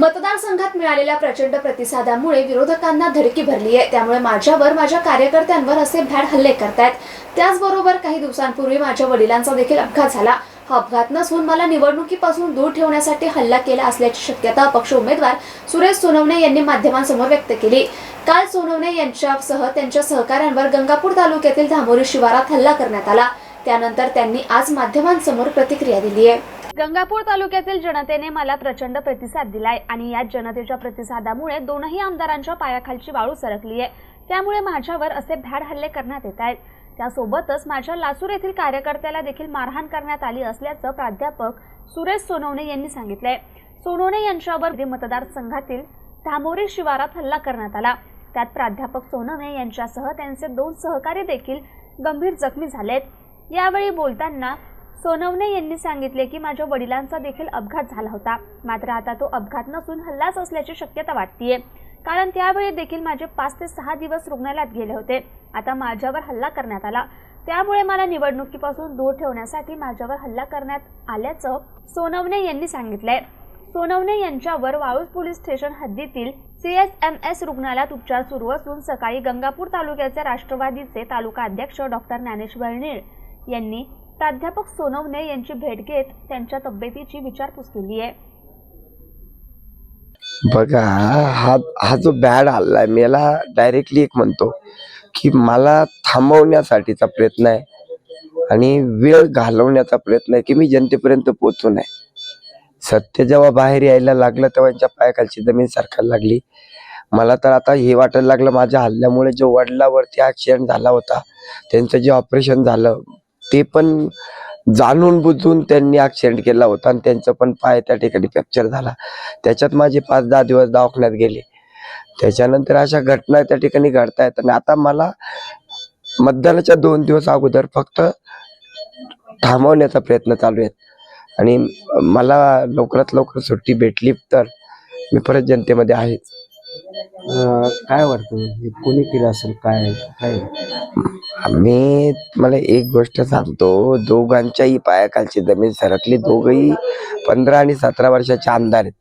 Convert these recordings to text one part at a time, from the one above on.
मतदारसंघात मिळालेल्या प्रचंड प्रतिसादामुळे विरोधकांना धडकी भरली आहे. त्यामुळे माझ्यावर माझ्या कार्यकर्त्यांवर असे भ्याड हल्ले करतायत. त्याचबरोबर काही दिवसांपूर्वी माझ्या वडिलांचा देखील अपघात झाला. हा अपघात नसून मला निवडणुकीपासून दूर ठेवण्यासाठी हल्ला केला असल्याची शक्यता अपक्ष उमेदवार सुरेश सोनवणे यांनी माध्यमांसमोर व्यक्त केली. काल सोनवणे यांच्यासह त्यांच्या सहकाऱ्यांवर गंगापूर तालुक्यातील धामोरी शिवारात हल्ला करण्यात आला. त्यानंतर त्यांनी आज माध्यमांसमोर प्रतिक्रिया दिली आहे. गंगापूर तालुक्यातील जनतेने मला प्रचंड प्रतिसाद दिलाय आणि या जनतेच्या प्रतिसादामुळे दोनही आमदारांच्या पायाखालची वाळू सरकली आहे. त्यामुळे माझ्यावर असे भ्याड हल्ले करण्यात येत आहेत. त्यासोबतच माझ्या लासूर येथील कार्यकर्त्याला देखील मारहाण करण्यात आली असल्याचं प्राध्यापक सुरेश सोनवणे यांनी सांगितलंय. सोनवणे यांच्यावर मतदारसंघातील धामोरी शिवारात हल्ला करण्यात आला. त्यात प्राध्यापक सोनवणे यांच्यासह त्यांचे दोन सहकारी देखील गंभीर जखमी झालेत. यावेळी बोलताना सोनवणे यांनी सांगितले की माझ्या वडिलांचा देखील अपघात झाला होता. मात्र आता तो अपघात नसून हल्लाच असल्याची शक्यता वाटतीये. कारण त्यावेळी देखील माझे पाच ते सहा दिवस रुग्णालयात गेले होते. आता माझ्यावर हल्ला करण्यात आला. त्यामुळे मला निवडणुकीपासून दूर ठेवण्यासाठी माझ्यावर हल्ला करण्यात आल्याचं सोनवणे यांनी सांगितलंय. सोनवणे यांच्यावर वाळूज पोलीस स्टेशन हद्दीतील सी एस एम एस रुग्णालयात उपचार सुरू असून सकाळी गंगापूर तालुक्याचे राष्ट्रवादीचे तालुका अध्यक्ष डॉक्टर ज्ञानेश्वर निळ यांनी प्राध्यापक सोनवणे यांची भेट घेत त्यांच्या तब्येतीची विचारपूस केली आहे. बघा हा हा जो बॅड हल्लाय मी याला डायरेक्टली एक म्हणतो की मला थांबवण्यासाठीचा प्रयत्न आहे आणि वेळ घालवण्याचा प्रयत्न आहे की मी जनतेपर्यंत पोहोचू नये. सत्य जेव्हा बाहेर यायला लागलं तेव्हा यांच्या पायाखालची जमीन सरकायला लागली. मला तर आता हे वाटायला लागलं माझ्या हल्ल्यामुळे जो वडिलावरती ऍक्सिडेंट झाला होता त्यांचं जे ऑपरेशन झालं ते पण जाणून बुजून त्यांनी ॲक्सिडेंट केला होता आणि त्यांचं पण पाय त्या ठिकाणी फ्रॅक्चर झाला. त्याच्यात माझे पाच दहा दिवस दवाखान्यात गेले. त्याच्यानंतर अशा घटना त्या ठिकाणी घडतायत आणि आता मला मतदानाच्या दोन दिवस अगोदर फक्त थांबवण्याचा प्रयत्न चालू आहेत. आणि मला लवकरात लवकर सुट्टी भेटली तर मी परत जनतेमध्ये आहेच. काय वाटतं? कोणी केलं असेल? काय काय मी मला एक गोष्ट सांगतो दोघांच्याही पायाखालची जमीन सरकली दोघही पंधरा आणि सतरा वर्षाचे आमदार आहेत.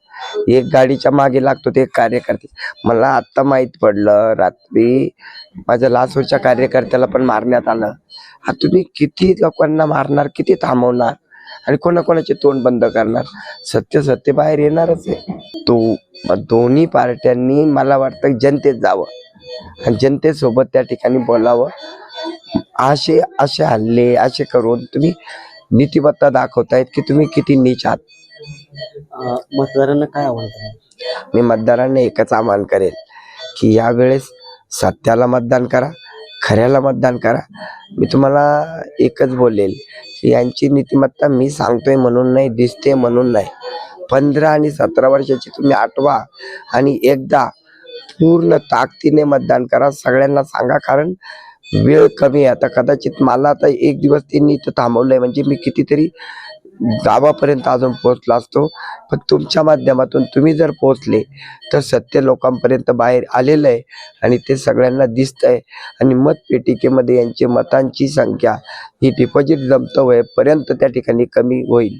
एक गाडीच्या मागे लागतो ते एक कार्यकर्ते. मला आत्ता माहीत पडलं रात्री माझ्या लासूरच्या कार्यकर्त्याला पण मारण्यात आलं. हा तुम्ही किती लोकांना मारणार किती थांबवणार आणि कोणाकोणाचे तोंड बंद करणार? सत्य सत्य बाहेर येणारच आहे. तो मग दोन्ही पार्ट्यांनी मला वाटतं जनतेत जावं आणि जनतेसोबत त्या ठिकाणी बोलावं. असे असे हल्ले असे करून तुम्ही नीतिमत्ता दाखवतायत की तुम्ही किती नीच आहात? मतदारांना काय आवडतं मी मतदारांना एकच आवाहन करेल की यावेळेस सत्याला मतदान करा खऱ्याला मतदान करा. मी तुम्हाला एकच बोलेल की यांची नीतिमत्ता मी सांगतोय म्हणून नाही दिसते म्हणून नाही. पंधरा आणि सतरा वर्षाची तुम्ही आठवा आणि एकदा पूर्ण ताकदीने मतदान करा. सगळ्यांना सांगा कारण वेळ कमी आहे. आता कदाचित मला आता एक दिवस त्यांनी इथं थांबवलंय. म्हणजे मी कितीतरी गावापर्यंत अजून पोहोचला असतो. पण तुमच्या माध्यमातून तुम्ही जर पोहोचले तर सत्य लोकांपर्यंत बाहेर आलेलं आहे आणि ते सगळ्यांना दिसतंय. आणि मतपेटिकेमध्ये यांची मतांची संख्या ही डिपॉझिट जमतं वयपर्यंत त्या ठिकाणी कमी होईल.